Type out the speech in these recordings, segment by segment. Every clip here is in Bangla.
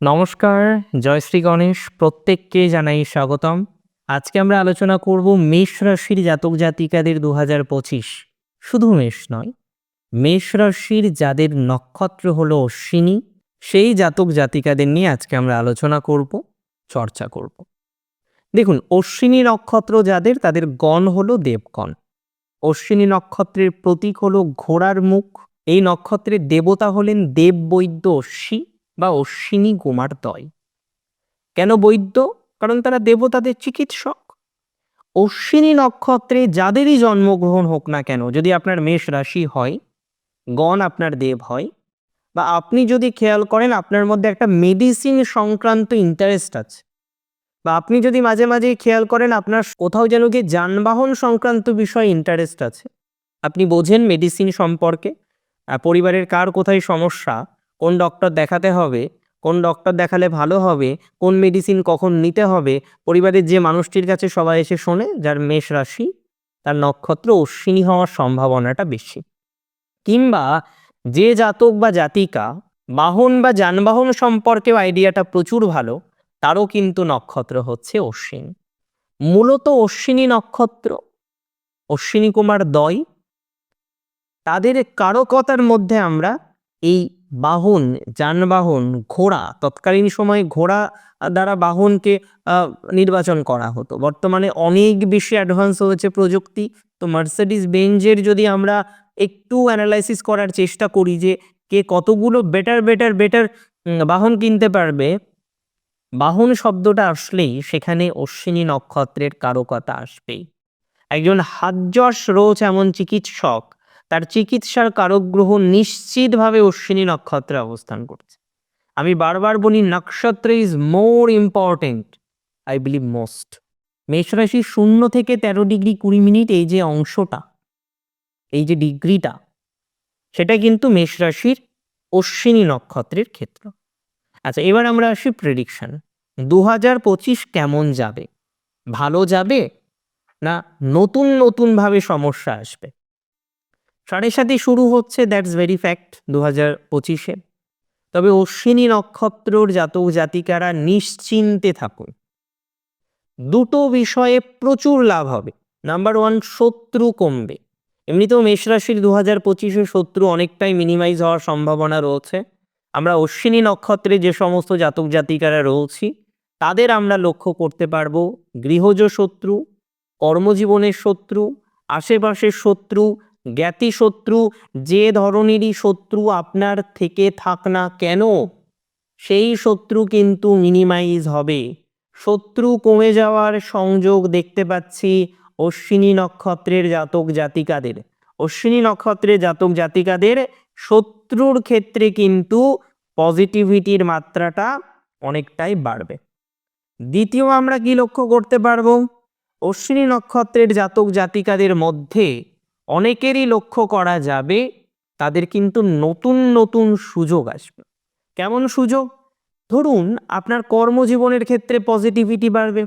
নমস্কার, জয় শ্রী গণেশ, প্রত্যেককে জানাই স্বাগতম। আজকে আমরা আলোচনা করব মেষ রাশির জাতক জাতিকাদের দু হাজার পঁচিশ। শুধু মেষ নয়, মেষ রাশির যাদের নক্ষত্র হল অশ্বিনী, সেই জাতক জাতিকাদের নিয়ে আজকে আমরা আলোচনা করব, চর্চা করব। দেখুন, অশ্বিনী নক্ষত্র যাদের, তাদের গণ হলো দেবগণ। অশ্বিনী নক্ষত্রের প্রতীক হলো ঘোড়ার মুখ। এই নক্ষত্রের দেবতা হলেন দেব বৈদ্য অশ্বী। বা অশ্বিনী কুমার দয়। কেন বৈদ্য? কারণ তারা দেবতাদের চিকিৎসক। অশ্বিনী নক্ষত্রে যাদেরই জন্মগ্রহণ হোক না কেন, যদি আপনার মেষ রাশি হয়, গণ আপনার দেব হয়, বা আপনি যদি খেয়াল করেন আপনার মধ্যে একটা মেডিসিন সংক্রান্ত ইন্টারেস্ট আছে, বা আপনি যদি মাঝে মাঝে খেয়াল করেন আপনার কোথাও যেন কি যানবাহন সংক্রান্ত বিষয়ে ইন্টারেস্ট আছে, আপনি বোঝেন মেডিসিন সম্পর্কে পরিবারের কার কোথায় সমস্যা কোন ডক্টর দেখাতে হবে, কোন ডক্টর দেখালে ভালো হবে, কোন মেডিসিন কখন নিতে হবে, পরিবারের যে মানুষটির কাছে সবাই এসে শোনে, যার মেষ রাশি, তার নক্ষত্র অশ্বিনী হওয়ার সম্ভাবনাটা বেশি। কিংবা যে জাতক বা জাতিকা, বাহন বা যানবাহন সম্পর্কেও আইডিয়াটা প্রচুর ভালো, তারও কিন্তু নক্ষত্র হচ্ছে অশ্বিনী। মূলত অশ্বিনী নক্ষত্র, অশ্বিনী কুমার দয়, তাদের কারকতার মধ্যে আমরা এই বাহন, যানবাহন, ঘোড়া, তৎকালীন সময়ে ঘোড়া দ্বারা বাহনকে নির্বাচন করা হতো। বর্তমানে অনেক বেশি অ্যাডভান্স হয়েছে প্রযুক্তি। তো মার্সিডিস বেঞ্জের যদি আমরা একটু অ্যানালাইসিস করার চেষ্টা করি যে, কে কতগুলো বেটার বেটার বেটার বাহন কিনতে পারবে, বাহন শব্দটা আসলেই সেখানে অশ্বিনী নক্ষত্রের কারকতা আসবেই। একজন হাজ্যস রোজ এমন চিকিৎসক তার চিকিৎসার কারক গ্রহ নিশ্চিতভাবে অশ্বিনী নক্ষত্রে অবস্থান করছে। আমি বারবার বলি, নক্ষত্র is more important I believe most মেষরাশি শূন্য থেকে তেরো ডিগ্রি কুড়ি মিনিট এই যে অংশটা, এই যে ডিগ্রিটা, সেটা কিন্তু মেষরাশির অশ্বিনী নক্ষত্রের ক্ষেত্র। আচ্ছা এবার আমরা আসি প্রেডিকশন দু হাজার পঁচিশ কেমন যাবে? ভালো যাবে না নতুন নতুনভাবে সমস্যা আসবে? সাড়ে সাথে শুরু হচ্ছে দ্যাটস ভেরি ফ্যাক্ট দু হাজার পঁচিশে। তবে অশ্বিনী নক্ষত্রর জাতক জাতিকারা নিশ্চিন্তে থাকুন। দুটো বিষয়ে প্রচুর লাভ হবে। নাম্বার ওয়ান শত্রু কমবে। এমনিতেও মেষ রাশির দু হাজার পঁচিশে শত্রু অনেকটাই মিনিমাইজ হওয়ার সম্ভাবনা রয়েছে। আমরা অশ্বিনী নক্ষত্রে যে সমস্ত জাতক জাতিকারা রয়েছি, তাদের আমরা লক্ষ্য করতে পারব। গৃহজ শত্রু, কর্মজীবনের শত্রু, আশেপাশের শত্রু জ্ঞাতি শত্রু, যে ধরনেরই শত্রু আপনার থেকে থাক না কেন, সেই শত্রু কিন্তু মিনিমাইজ হবে। শত্রু কমে যাওয়ার সংযোগ দেখতে পাচ্ছি অশ্বিনী নক্ষত্রের জাতক জাতিকাদের। অশ্বিনী নক্ষত্রের জাতক জাতিকাদের শত্রুর ক্ষেত্রে কিন্তু পজিটিভিটির মাত্রাটা অনেকটাই বাড়বে। দ্বিতীয় আমরা কি লক্ষ্য করতে পারব? অশ্বিনী নক্ষত্রের জাতক জাতিকাদের মধ্যে অনেকেরই লক্ষ্য করা যাবে তাদের কিন্তু নতুন নতুন সুযোগ আসবে। কেমন সুযোগ? ধরুন আপনার কর্মজীবনের ক্ষেত্রে পজিটিভিটি বাড়বে।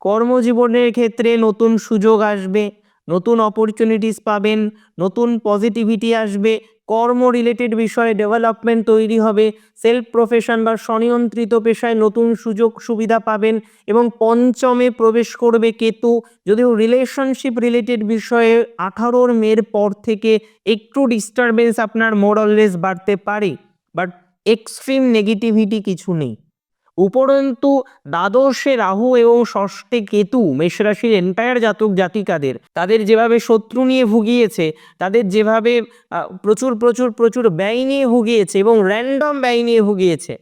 কর্মজীবনের ক্ষেত্রে নতুন সুযোগ আসবে। নতুন অপরচুনিটিস পাবেন, নতুন পজিটিভিটি আসবে কর্ম রিলেটেড বিষয়ে ডেভেলপমেন্ট তৈরি হবে সেলফ প্রফেশন বা স্বনিয়ন্ত্রিত পেশায় নতুন সুযোগ সুবিধা পাবেন এবং পঞ্চমে প্রবেশ করবে কেতু। যদিও রিলেশনশিপ রিলেটেড বিষয়ে আঠারোর মের পর থেকে একটু ডিস্টারবেন্স আপনার মোরাললেস বাড়তে পারে বাট এক্সট্রিম নেগেটিভিটি কিছু নেই। উপরন্তু দ্বাদশে রাহু এবং ষষ্ঠে কেতু মেষরাশির এন্টায়ার জাতক জাতিকাদের, তাদের যেভাবে শত্রু নিয়ে ভুগিয়েছে, তাদের যেভাবে প্রচুর প্রচুর প্রচুর ব্যয় নিয়ে ভুগিয়েছে এবং র্যান্ডম ব্যয় নিয়ে ভুগিয়েছে,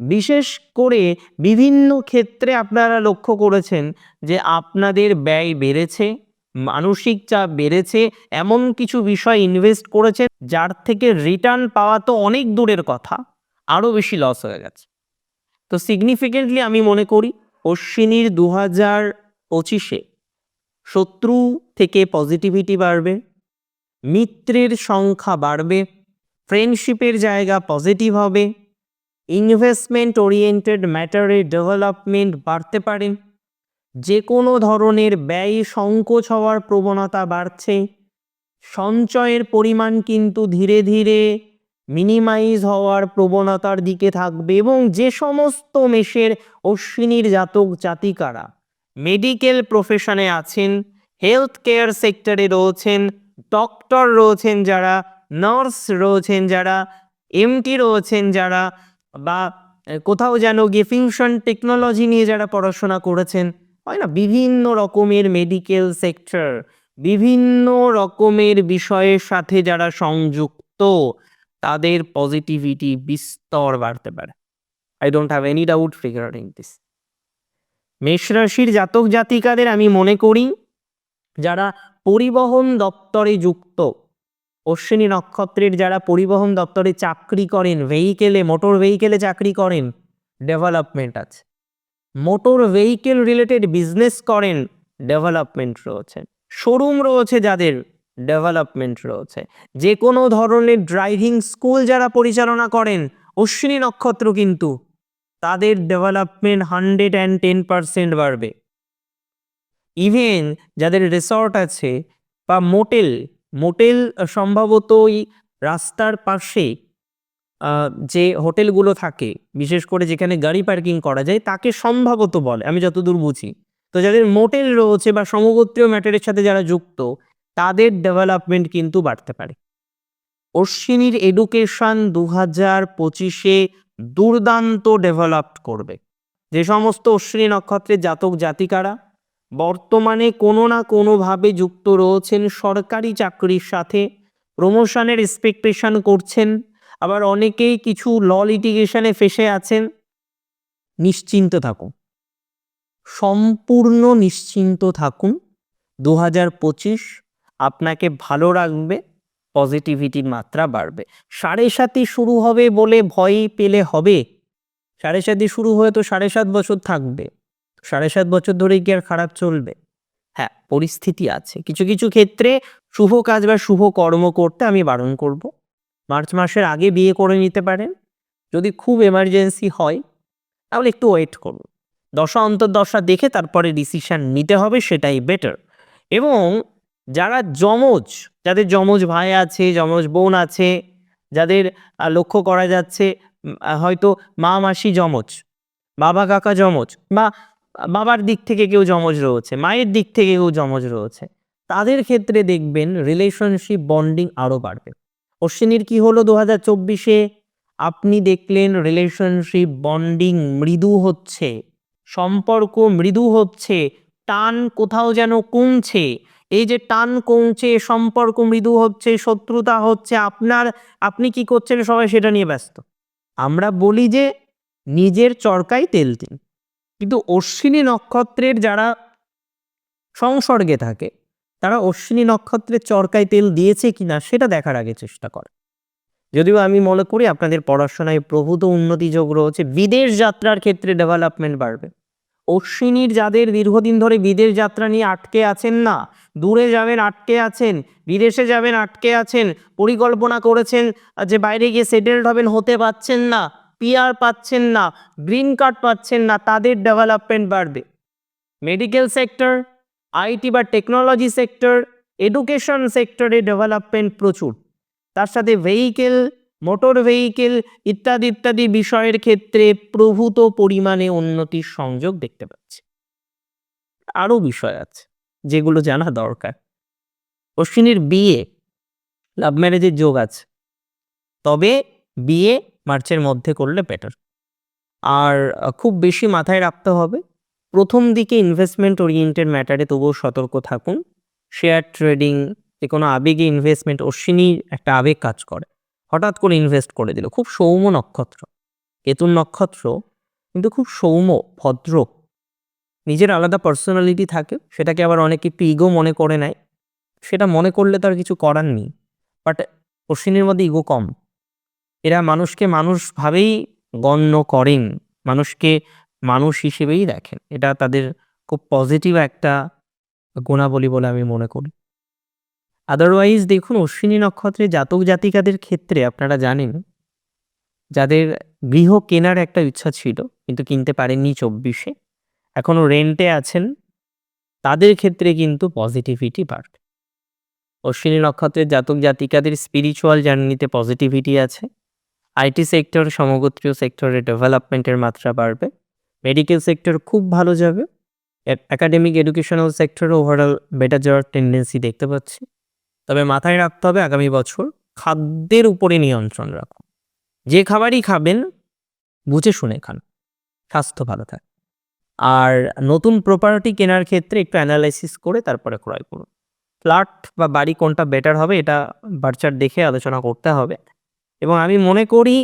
বিশেষ করে বিভিন্ন ক্ষেত্রে আপনারা লক্ষ্য করেছেন যে আপনাদের ব্যয় বেড়েছে, মানসিক চাপ বেড়েছে, এমন কিছু বিষয় ইনভেস্ট করেছেন যার থেকে রিটার্ন পাওয়া তো অনেক দূরের কথা, আরও বেশি লস হয়ে গেছে। তো সিগনিফিকেন্টলি আমি মনে করি অশ্বিনীর দু হাজার পঁচিশে শত্রু থেকে পজিটিভিটি বাড়বে, মিত্রের সংখ্যা বাড়বে ফ্রেন্ডশিপের জায়গা পজিটিভ হবে ইনভেস্টমেন্ট ওরিয়েন্টেড ম্যাটারে ডেভেলপমেন্ট বাড়তে পারে যে কোনো ধরনের ব্যয় সংকোচ হওয়ার প্রবণতা বাড়ছে, সঞ্চয়ের পরিমাণ কিন্তু ধীরে ধীরে মিনিমাইজ হওয়ার প্রবণতার দিকে থাকবে এবং যে সমস্ত মেষের অশ্বিনীর জাতক জাতিকারা মেডিকেল প্রফেশনে আছেন হেলথ কেয়ার সেক্টরে রয়েছেন ডক্টর রয়েছেন যারা নার্স রয়েছেন যারা এমটি রয়েছেন যারা বা কোথাও যেন গিয়ে ফিউশন টেকনোলজি নিয়ে যারা পড়াশোনা করেছেন, হয় না? বিভিন্ন রকমের মেডিকেল সেক্টর বিভিন্ন রকমের বিষয়ের সাথে যারা সংযুক্ত। তাদের পজিটিভিটি বিস্তর বাড়তে পারে। I don't have any doubt regarding this মেষ রাশির জাতক জাতিকাদের আমি মনে করি, যারা পরিবহন দপ্তরে যুক্ত, অশ্বিনী নক্ষত্রের যারা পরিবহন দপ্তরে চাকরি করেন ভেহিকেলে মোটর ভেহিকেলে চাকরি করেন ডেভেলপমেন্ট আছে। মোটর ভেহিকেল রিলেটেড বিজনেস করেন ডেভেলপমেন্ট রয়েছে। শোরুম রয়েছে যাদের ডেভেলপমেন্ট রয়েছে। যে কোনো ধরনের ড্রাইভিং স্কুল যারা পরিচালনা করেন, অশ্বিনী নক্ষত্র কিন্তু তাদের development hundred and ten percent বাড়বে। ইভেন যাদের রিসর্ট আছে বা মোটেল মোটেল সম্ভবত ওই রাস্তার পাশে যে হোটেলগুলো থাকে, বিশেষ করে যেখানে গাড়ি পার্কিং করা যায়, তাকে সম্ভবত বলে, আমি যতদূর বুঝি। তো যাদের মোটেল রয়েছে বা সমগোত্রীয় ম্যাটারের সাথে যারা যুক্ত তাদের ডেভেলপমেন্ট কিন্তু বাড়তে পারে। অশ্বিনীর এডুকেশন দু হাজার পঁচিশে দুর্দান্ত ডেভেলপ করবে। যে সমস্ত অশ্বিনী নক্ষত্রের জাতক জাতিকারা বর্তমানে কোনো না কোনোভাবে যুক্ত রয়েছেন, সরকারি চাকরির সাথে প্রমোশনের এক্সপেকটেশন করছেন, আবার অনেকেই কিছু ল লিটিগেশনে ফেসে আছেন। নিশ্চিন্ত থাকুন। সম্পূর্ণ নিশ্চিন্ত থাকুন। দু হাজার পঁচিশ আপনাকে ভালো রাখবে পজিটিভিটির মাত্রা বাড়বে। সাড়ে সাতই শুরু হবে বলে ভয় পেলে হবে। সাড়ে সাতই শুরু হয়ে তো সাড়ে সাত বছর থাকবে। সাড়ে সাত বছর ধরে কি আর খারাপ চলবে? হ্যাঁ পরিস্থিতি আছে। কিছু কিছু ক্ষেত্রে শুভ কাজ বা শুভ কর্ম করতে আমি বারণ করব। মার্চ মাসের আগে বিয়ে করে নিতে পারেন। যদি খুব এমার্জেন্সি হয়, তাহলে একটু ওয়েট করুন। দশা অন্তর্দশা দেখে তারপরে ডিসিশন নিতে হবে, সেটাই বেটার এবং যারা যমজ, যাদের যমজ ভাই আছে, যমজ বোন আছে, যাদের লক্ষ্য করা যাচ্ছে হয়তো মা মাসি যমজ, বাবা কাকা যমজ, বা বাবার দিক থেকে কেউ যমজ রয়েছে, মায়ের দিক থেকে কেউ যমজ রয়েছে, তাদের ক্ষেত্রে দেখবেন রিলেশনশিপ বন্ডিং আরও বাড়বে। অশ্বিনীর কি হলো দু হাজার চব্বিশে? আপনি দেখলেন রিলেশনশিপ বন্ডিং মৃদু হচ্ছে, সম্পর্ক মৃদু হচ্ছে, টান কোথাও যেন কমছে এই যে টান কমছে, সম্পর্ক মৃদু হচ্ছে, শত্রুতা হচ্ছে, আপনার, আপনি কি করছেন সবাই সেটা নিয়ে ব্যস্ত। আমরা বলি যে নিজের চরকায় তেল দিন। কিন্তু অশ্বিনী নক্ষত্রের যারা সংসর্গে থাকে, তারা অশ্বিনী নক্ষত্রের চরকায় তেল দিয়েছে কিনা সেটা দেখার আগে চেষ্টা করে। যদিও আমি মনে করি আপনাদের পড়াশোনায় প্রভূত উন্নতি যোগ রয়েছে, বিদেশ যাত্রার ক্ষেত্রে ডেভেলপমেন্ট বাড়বে। অশ্বিনীর যাদের দীর্ঘদিন ধরে বিদেশ যাত্রা নিয়ে আটকে আছেন না, দূরে যাবেন, আটকে আছেন, বিদেশে যাবেন, আটকে আছেন, পরিকল্পনা করেছেন যে বাইরে গিয়ে সেটেলড হবেন, হতে পাচ্ছেন না পিআর পাচ্ছেন না গ্রিন কার্ড পাচ্ছেন না, তাদের ডেভেলপমেন্ট বাড়বে। মেডিকেল সেক্টর আইটি বা টেকনোলজি সেক্টর এডুকেশন সেক্টরে ডেভেলপমেন্ট প্রচুর। তার সাথে ভেহিকেল মোটর ভেহিকেল ইত্যাদি ইত্যাদি বিষয়ের ক্ষেত্রে প্রভূত পরিমাণে উন্নতির সংযোগ দেখতে পাচ্ছি। আরও বিষয় আছে যেগুলো জানা দরকার। অশ্বিনীর বিয়ে লাভ ম্যারেজের যোগ আছে। তবে বিয়ে মার্চের মধ্যে করলে বেটার আর খুব বেশি মাথায় রাখতে হবে, প্রথম দিকে ইনভেস্টমেন্ট ওরিয়েন্টেড ম্যাটারে তবুও সতর্ক থাকুন। শেয়ার ট্রেডিং যে কোনো আবেগে ইনভেস্টমেন্ট অশ্বিনীর একটা আবেগ কাজ করে। হঠাৎ করে ইনভেস্ট করে দিল। খুব সৌম্য নক্ষত্র। কেতুন নক্ষত্র কিন্তু খুব সৌম্য, ভদ্র। নিজের আলাদা পার্সোনালিটি থাকে, সেটাকে আবার অনেকে একটু ইগো মনে করে নেয়। সেটা মনে করলে তার কিছু করার নেই। বাট অশ্বিনীর মধ্যে ইগো কম। এরা মানুষকে মানুষ ভাবেই গণ্য করেন, মানুষকে মানুষ হিসেবেই দেখেন। এটা তাদের খুব পজিটিভ একটা গুণাবলী বলে আমি মনে করি। আদারওয়াইজ দেখুন, অশ্বিনী নক্ষত্রের জাতক জাতিকাদের ক্ষেত্রে আপনারা জানেন, যাদের গৃহ কেনার একটা ইচ্ছা ছিল, কিন্তু কিনতে পারেননি চব্বিশে এখনও রেন্টে আছেন, তাদের ক্ষেত্রে কিন্তু পজিটিভিটি বাড়বে। অশ্বিনী নক্ষত্রের জাতক জাতিকাদের স্পিরিচুয়াল জার্নিতে পজিটিভিটি আছে আইটি সেক্টর সমগোত্রীয় সেক্টরে ডেভেলপমেন্টের মাত্রা বাড়বে মেডিকেল সেক্টর খুব ভালো যাবে একাডেমিক এডুকেশনাল সেক্টরে ওভারঅল বেটার যাওয়ার টেন্ডেন্সি দেখতে পাচ্ছি। তবে মাথায় রাখতে হবে আগামী বছর খাদ্যের উপরে নিয়ন্ত্রণ রাখুন যে খাবারই খাবেন, বুঝে শুনে খান। স্বাস্থ্য ভালো থাকে। আর নতুন প্রপার্টি কেনার ক্ষেত্রে একটু অ্যানালাইসিস করে তারপরে ক্রয় করুন। ফ্ল্যাট বা বাড়ি কোনটা বেটার হবে এটা বার্চার দেখে আলোচনা করতে হবে। এবং আমি মনে করি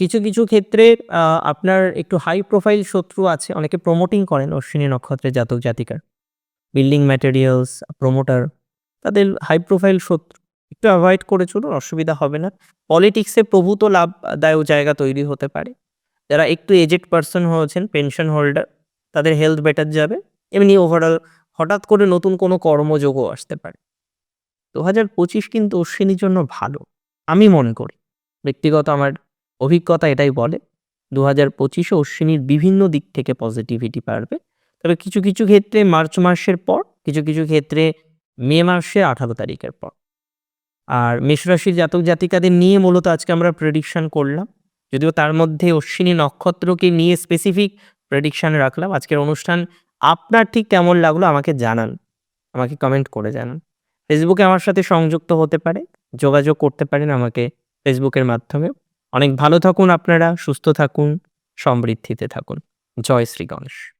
কিছু কিছু ক্ষেত্রে আপনার একটু হাই প্রোফাইল শত্রু আছে, অনেকে প্রমোটিং করেন অশ্বিনী নক্ষত্রের জাতক জাতিকার। বিল্ডিং ম্যাটেরিয়ালস প্রমোটার তাদের হাই প্রোফাইল শত্রু। একটু অ্যাভয়েড করে চলুন, অসুবিধা হবে না। পলিটিক্সে প্রভূত লাভদায়ক জায়গা তৈরি হতে পারে। যারা একটু এজেড পার্সন হয়েছেন পেনশন হোল্ডার তাদের হেলথ বেটার যাবে। এমনি ওভারঅল হঠাৎ করে নতুন কোনো কর্মযোগও আসতে পারে। দু হাজার পঁচিশ কিন্তু অশ্বিনীর জন্য ভালো, আমি মনে করি। ব্যক্তিগত আমার অভিজ্ঞতা এটাই বলে দু হাজার পঁচিশে অশ্বিনীর বিভিন্ন দিক থেকে পজিটিভিটি পারবে তবে কিছু কিছু ক্ষেত্রে মার্চ মাসের পর, কিছু কিছু ক্ষেত্রে মে মাসে আঠারো তারিখের পর। আর মেষরাশির জাতক জাতিকাদের নিয়ে মূলত আজকে আমরা প্রেডিকশন করলাম। যদিও তার মধ্যে অশ্বিনী নক্ষত্রকে নিয়ে স্পেসিফিক প্রেডিকশন রাখলাম। আজকের অনুষ্ঠান আপনার ঠিক কেমন লাগল আমাকে জানান। আমাকে কমেন্ট করে জানান। ফেসবুকে আমার সাথে সংযুক্ত হতে পারে, যোগাযোগ করতে পারেন আমাকে ফেসবুকের মাধ্যমে। অনেক ভালো থাকুন আপনারা, সুস্থ থাকুন, সমৃদ্ধিতে থাকুন। জয় শ্রী গণেশ।